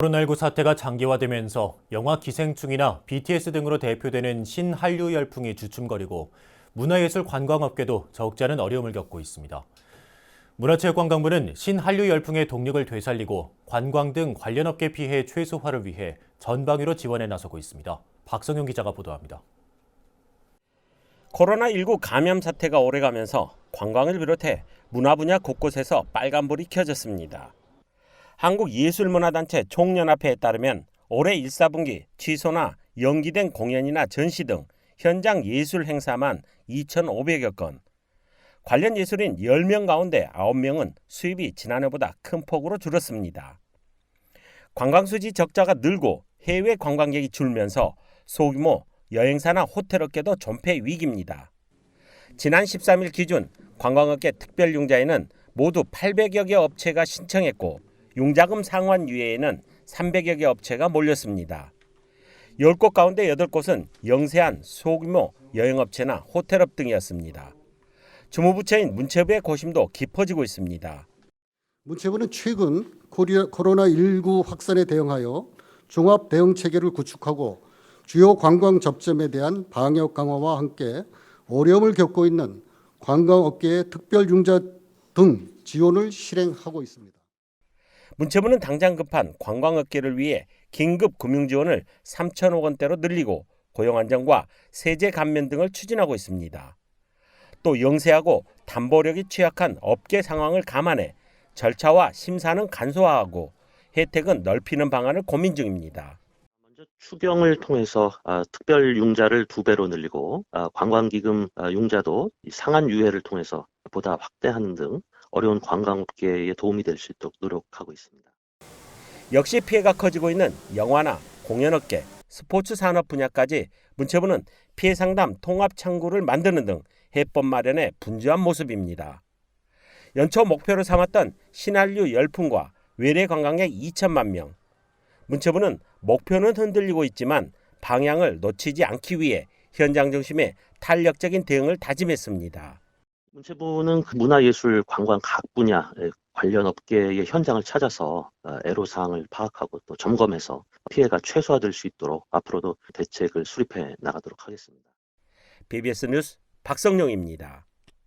코로나19 사태가 장기화되면서 영화 기생충이나 BTS 등으로 대표되는 신한류 열풍이 주춤거리고 문화예술 관광업계도 적지 않은 어려움을 겪고 있습니다. 문화체육관광부는 신한류 열풍의 동력을 되살리고 관광 등 관련 업계 피해 최소화를 위해 전방위로 지원에 나서고 있습니다. 박성용 기자가 보도합니다. 코로나19 감염 사태가 오래가면서 관광을 비롯해 문화 분야 곳곳에서 빨간불이 켜졌습니다. 한국예술문화단체 총연합회에 따르면 올해 1, 4분기 취소나 연기된 공연이나 전시 등 현장 예술 행사만 2,500여 건, 관련 예술인 10명 가운데 9명은 수입이 지난해보다 큰 폭으로 줄었습니다. 관광수지 적자가 늘고 해외 관광객이 줄면서 소규모 여행사나 호텔 업계도 존폐 위기입니다. 지난 13일 기준 관광업계 특별융자에는 모두 800여 개 업체가 신청했고 융자금 상환 유예에는 300여 개 업체가 몰렸습니다. 10곳 가운데 8곳은 영세한 소규모 여행업체나 호텔업 등이었습니다. 주무부처인 문체부의 고심도 깊어지고 있습니다. 문체부는 최근 코리아- 코로나19 확산에 대응하여 종합 대응 체계를 구축하고 주요 관광 접점에 대한 방역 강화와 함께 어려움을 겪고 있는 관광업계의 특별 융자 등 지원을 실행하고 있습니다. 문체부는 당장 급한 관광업계를 위해 긴급 금융 지원을 3천억 원대로 늘리고 고용 안정과 세제 감면 등을 추진하고 있습니다. 또 영세하고 담보력이 취약한 업계 상황을 감안해 절차와 심사는 간소화하고 혜택은 넓히는 방안을 고민 중입니다. 추경을 통해서 아, 특별 융자를 두 배로 늘리고 아, 관광기금 아, 융자도 이 상한 유예를 통해서 보다 확대하는 등 어려운 관광업계에 도움이 될 수 있도록 노력하고 있습니다. 역시 피해가 커지고 있는 영화나 공연업계, 스포츠 산업 분야까지 문체부는 피해 상담 통합 창구를 만드는 등 해법 마련에 분주한 모습입니다. 연초 목표로 삼았던 신한류 열풍과 외래 관광객 2천만 명. 문체부는 목표는 흔들리고 있지만 방향을 놓치지 않기 위해 현장 중심의 탄력적인 대응을 다짐했습니다. 문체부는 그 문화예술 관광 각 분야 의 관련 업계의 현장을 찾아서 아, 애로사항을 파악하고 또 점검해서 피해가 최소화될 수 있도록 앞으로도 대책을 수립해 나가도록 하겠습니다. BBS 뉴스 박성용입니다.